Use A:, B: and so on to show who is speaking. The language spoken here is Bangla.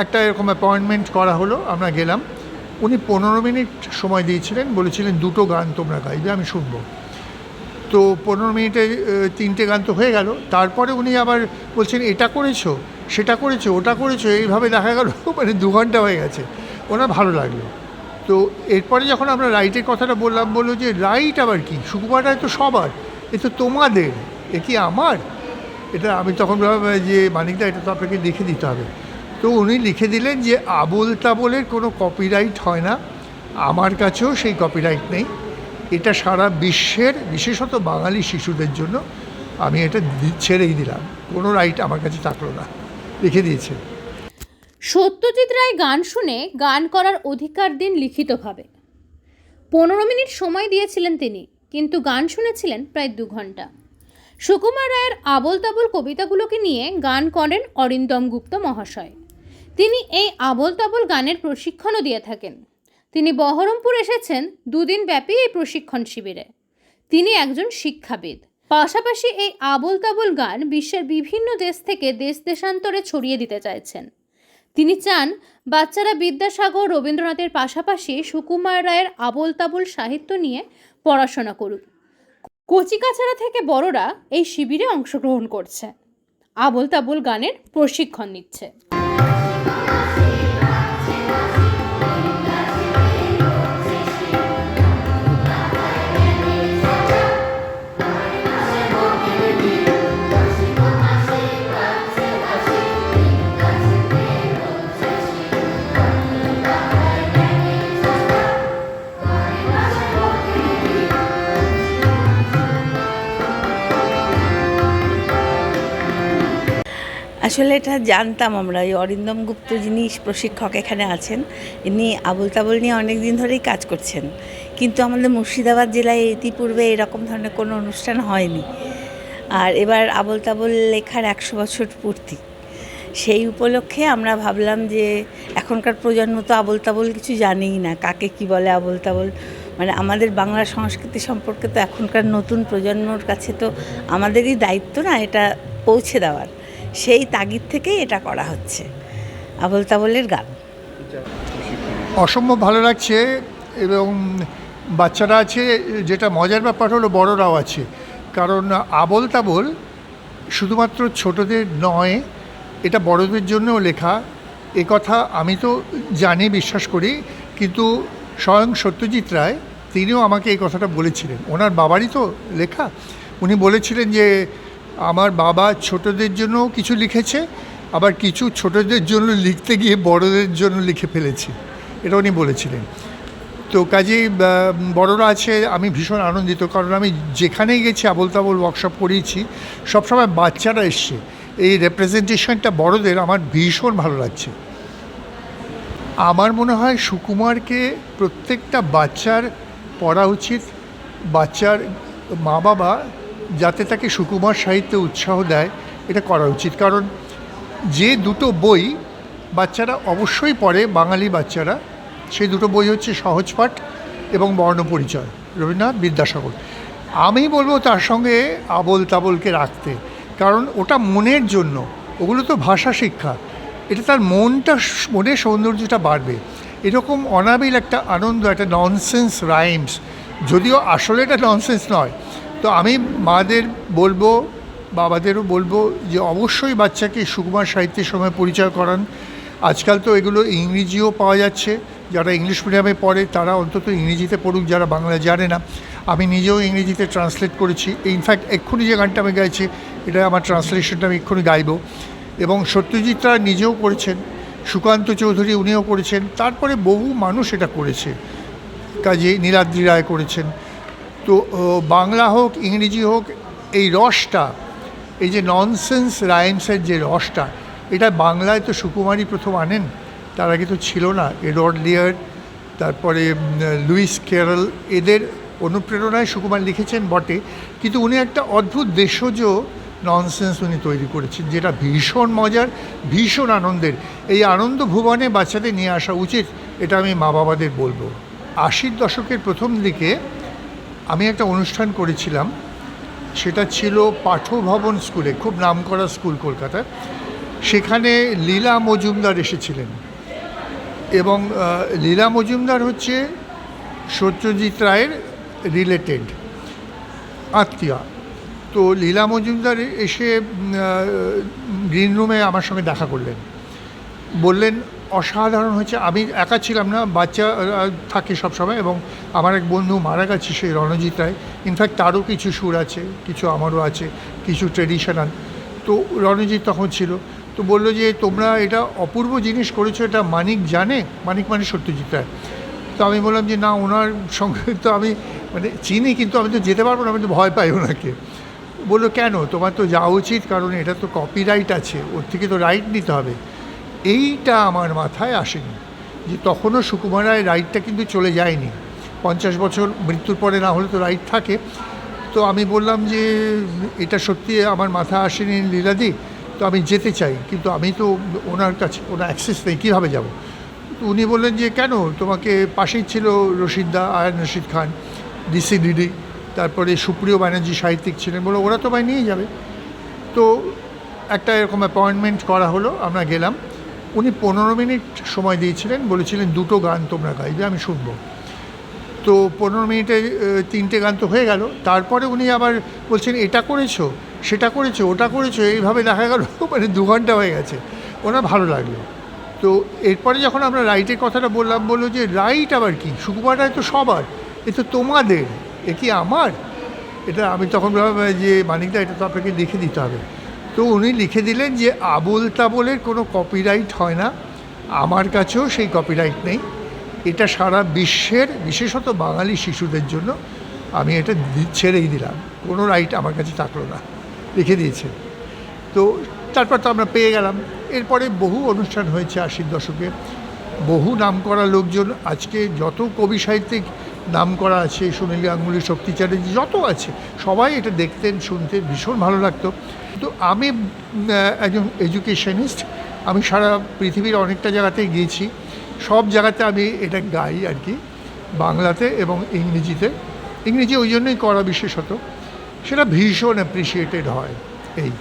A: একটা এরকম অ্যাপয়েন্টমেন্ট করা হলো, আমরা গেলাম। উনি পনেরো মিনিট সময় দিয়েছিলেন, বলেছিলেন, দুটো গান তোমরা গাইবে, আমি শুনব। তো পনেরো মিনিটে তিনটে গান তো হয়ে গেল। তারপরে উনি আবার বলছেন, এটা করেছ, সেটা করেছ, ওটা করেছ, এইভাবে দেখা গেল মানে দু ঘণ্টা হয়ে গেছে। ওনার ভালো লাগল। তো এরপরে যখন আমরা রাইটের কথাটা বললাম, বলল যে, রাইট আবার কি? সুকুমার তো সবার। এ তো তোমাদের, এ কি আমার? এটা আমি তখন ভাবলাম, যে মানিকদা, এটা তো আপনাকে দেখে দিতে হবে। তো উনি লিখে দিলেন যে আবোল তাবোলের কোনো কপিরাইট হয় না। আমার কাছেও সেই কপিরাইট নেই। এটা সারা বিশ্বের, বিশেষত বাঙালি শিশুদের জন্য আমি এটা ছেড়েই দিলাম। কোনো রাইট আমার কাছে থাকল না। লিখে দিয়েছে।
B: সত্যজিৎ রায় গান শুনে গান করার অধিকার দিন লিখিতভাবে। পনেরো মিনিট সময় দিয়েছিলেন তিনি, কিন্তু গান শুনেছিলেন প্রায় দু ঘণ্টা। সুকুমার রায়ের আবল তাবল কবিতাগুলোকে নিয়ে গান করেন অরিন্দম গুপ্ত মহাশয়। তিনি এই আবল তাবল গানের প্রশিক্ষণও দিয়ে থাকেন। তিনি বহরমপুর এসেছেন দুদিন ব্যাপী এই প্রশিক্ষণ শিবিরে। তিনি একজন শিক্ষাবিদ। পাশাপাশি এই আবল তাবল গান বিশ্বের বিভিন্ন দেশ থেকে দেশ দেশান্তরে ছড়িয়ে দিতে চাইছেন। তিনি চান বাচ্চারা বিদ্যাসাগর, রবীন্দ্রনাথের পাশাপাশি সুকুমার রায়ের আবল তাবল সাহিত্য নিয়ে পড়াশোনা করুক। কচিকাচারা থেকে বড়রা এই শিবিরে অংশগ্রহণ করছে। আবল তাবল গানের প্রশিক্ষণ নিচ্ছে।
C: আসলে এটা জানতাম আমরা ওই অরিন্দম গুপ্ত যিনি প্রশিক্ষক এখানে আছেন, ইনি আবুল তাবুল নিয়ে অনেক দিন ধরেই কাজ করছেন। কিন্তু আমাদের মুর্শিদাবাদ জেলায় ইতিপূর্বে এরকম ধরনের কোনো অনুষ্ঠান হয়নি। আর এবার আবুল তাবুল লেখার একশো বছর পূর্তি। সেই উপলক্ষে আমরা ভাবলাম যে, এখনকার প্রজন্ম তো আবল তাবল কিছু জানেই না, কাকে কি বলে আবল তাবল মানে আমাদের বাংলা সংস্কৃতি সম্পর্কে তো এখনকার নতুন প্রজন্মর কাছে তো আমাদেরই দায়িত্ব না এটা পৌঁছে দেওয়ার। সেই তাগিদ থেকেই এটা করা হচ্ছে। আবল তাবলের গান।
A: অসম্ভব ভালো লাগছে এবং বাচ্চারা আছে, যেটা মজার ব্যাপার হলো বড়রাও আছে। কারণ আবল তাবল শুধুমাত্র ছোটদের নয়, এটা বড়দের জন্যও লেখা। এ কথা আমি তো জানি, বিশ্বাস করি, কিন্তু স্বয়ং সত্যজিৎ রায়, তিনিও আমাকে এই কথাটা বলেছিলেন। ওনার বাবারই তো লেখা। উনি বলেছিলেন যে আমার বাবা ছোটদের জন্য কিছু লিখেছে, আবার কিছু ছোটদের জন্য লিখতে গিয়ে বড়দের জন্য লিখে ফেলেছে। এটা উনি বলেছিলেন। তো কাজেই বড়রা আছে, আমি ভীষণ আনন্দিত, কারণ আমি যেখানেই গেছি আবল তাবল ওয়ার্কশপ করিয়েছি সবসময় বাচ্চারা এসছে। এই রেপ্রেজেন্টেশনটা বড়দের আমার ভীষণ ভালো লাগছে। আমার মনে হয় সুকুমারকে প্রত্যেকটা বাচ্চার পড়া উচিত, বাচ্চার মা বাবা যাতে তাকে সুকুমার সাহিত্যে উৎসাহ দেয়, এটা করা উচিত। কারণ যে দুটো বই বাচ্চারা অবশ্যই পড়ে, বাঙালি বাচ্চারা, সেই দুটো বই হচ্ছে সহজপাঠ এবং বর্ণপরিচয়। রবীন্দ্রনাথ বিদ্যাসাগর। আমি বলব তার সঙ্গে আবল তাবলকে রাখতে। কারণ ওটা মনের জন্য। ওগুলো তো ভাষা শিক্ষা। এটা তার মনটা, মনের সৌন্দর্যটা বাড়বে। এরকম অনাবিল একটা আনন্দ, একটা ননসেন্স রাইমস যদিও আসলে এটা ননসেন্স নয়। তো আমি মাদের বলব, বাবাদেরও বলব যে অবশ্যই বাচ্চাকে সুকুমার সাহিত্যের সময় পরিচয় করান। আজকাল তো এগুলো ইংরেজিও পাওয়া যাচ্ছে। যারা ইংলিশ মিডিয়ামে পড়ে তারা অন্তত ইংরেজিতে পড়ুক, যারা বাংলা জানে না। আমি নিজেও ইংরেজিতে ট্রান্সলেট করেছি। ইনফ্যাক্ট এক্ষুনি যে গানটা আমি গাইছি, এটা আমার ট্রান্সলেশনটা আমি এক্ষুনি গাইবো। এবং সত্যজিৎ রায় নিজেও করেছেন, সুকান্ত চৌধুরী উনিও করেছেন, তারপরে বহু মানুষ এটা করেছে। কাজে নীলাদ্রি রায় করেছেন। তো বাংলা হোক, ইংরেজি হোক, এই রসটা, এই যে ননসেন্স রাইমসের যে রসটা, এটা বাংলায় তো সুকুমারই প্রথম আনেন, তার আগে তো ছিল না। এডওয়ার্ড লিয়ার, তারপরে লুইস কেরল, এদের অনুপ্রেরণায় সুকুমার লিখেছেন বটে, কিন্তু উনি একটা অদ্ভুত দেশজ ননসেন্স উনি তৈরি করেছেন, যেটা ভীষণ মজার, ভীষণ আনন্দের। এই আনন্দ ভুবনে বাচ্চাদের নিয়ে আসা উচিত, এটা আমি মা বাবাদের বলব। আশির দশকের প্রথম দিকে আমি একটা অনুষ্ঠান করেছিলাম, সেটা ছিল পাঠভবন স্কুলে, খুব নামকরা স্কুল কলকাতার। সেখানে লীলা মজুমদার এসেছিলেন। এবং লীলা মজুমদার হচ্ছে সত্যজিৎ রায়ের রিলেটেড আত্মীয়া। তো লীলা মজুমদার এসে গ্রিন রুমে আমার সঙ্গে দেখা করলেন। বললেন অসাধারণ হচ্ছে আমি একা ছিলাম না, বাচ্চা থাকে সবসময় এবং আমার এক বন্ধু মারা গেছে সেই রণজিৎ রায় ইনফ্যাক্ট তারও কিছু সুর আছে, কিছু আমারও আছে, কিছু ট্রেডিশনাল তো রণজিৎ তখন ছিল, তো বলল যে, তোমরা এটা অপূর্ব জিনিস করেছ, এটা মানিক জানে? মানিক মানে সত্যজিৎ রায়। তো আমি বললাম যে, না, ওনার সঙ্গে তো আমি মানে চিনি, কিন্তু আমি তো যেতে পারব না, আমি তো ভয় পাই ওনাকে। বলল, কেন? তোমার তো যাওয়া উচিত, কারণ এটা তো কপিরাইট আছে, ওর থেকে তো রাইট নিতে হবে। এইটা আমার মাথায় আসেনি যে তখনও সুকুমার রায় রাইটটা কিন্তু চলে যায়নি। পঞ্চাশ বছর মৃত্যুর পরে না হলে তো রাইট থাকে। তো আমি বললাম যে এটা সত্যি আমার মাথা আসেনি লীলাদি, তো আমি যেতে চাই। কিন্তু আমি তো ওনার কাছে, ওনার অ্যাক্সেস নেই, কীভাবে যাব? তো উনি বললেন যে, কেন? তোমাকে পাশেই ছিল রশিদদা আয়ান রশিদ খান ডিসিডিডি তারপরে সুপ্রিয় ব্যানার্জি সাহিত্যিক ছিলেন। বলে ওরা তোমায় নিয়ে যাবে। তো একটা এরকম অ্যাপয়েন্টমেন্ট করা হলো, আমরা গেলাম। উনি পনেরো মিনিট সময় দিয়েছিলেন, বলেছিলেন দুটো গান তোমরা গাইবে, আমি শুনব। তো পনেরো মিনিটে তিনটে গান তো হয়ে গেল। তারপরে উনি আবার বলছেন, এটা করেছ, সেটা করেছ, ওটা করেছ এইভাবে দেখা গেল মানে দু ঘণ্টা হয়ে গেছে। ওনার ভালো লাগল। তো এরপরে যখন আমরা রাইটের কথাটা বললাম, বলল যে, রাইট আবার কি? সুকুমার রায় তো সবার। এ তো তোমাদের, এ কি আমার? এটা আমি তখন ভাবলাম, যে মানিকদা, এটা তো আপনাকে লিখে দিতে হবে। তো উনি লিখে দিলেন যে আবল তাবলের কোনো কপিরাইট হয় না। আমার কাছেও সেই কপিরাইট নেই। এটা সারা বিশ্বের, বিশেষত বাঙালি শিশুদের জন্য আমি এটা ছেড়েই দিলাম। কোনো রাইট আমার কাছে থাকল না। লিখে দিয়েছে। তো তারপর তো আমরা পেয়ে গেলাম। এরপরে বহু অনুষ্ঠান হয়েছে আশির দশকে। বহু নামকরা লোকজন আজকে যত কবি সাহিত্যিক নাম করা আছে, সুনীল গাঙ্গুলি, শক্তি চ্যাটার্জি, যত আছে, সবাই এটা দেখতেন, শুনতেন, ভীষণ ভালো লাগতো। তো আমি একজন এডুকেশনিস্ট আমি সারা পৃথিবীর অনেকটা জায়গাতেই গিয়েছি। সব জায়গাতে আমি এটা গাই আর কি, বাংলাতে এবং ইংরেজিতে। ইংরেজি ওই জন্যই করা বিশেষত। সেটা ভীষণ অ্যাপ্রিসিয়েটেড হয়, এই।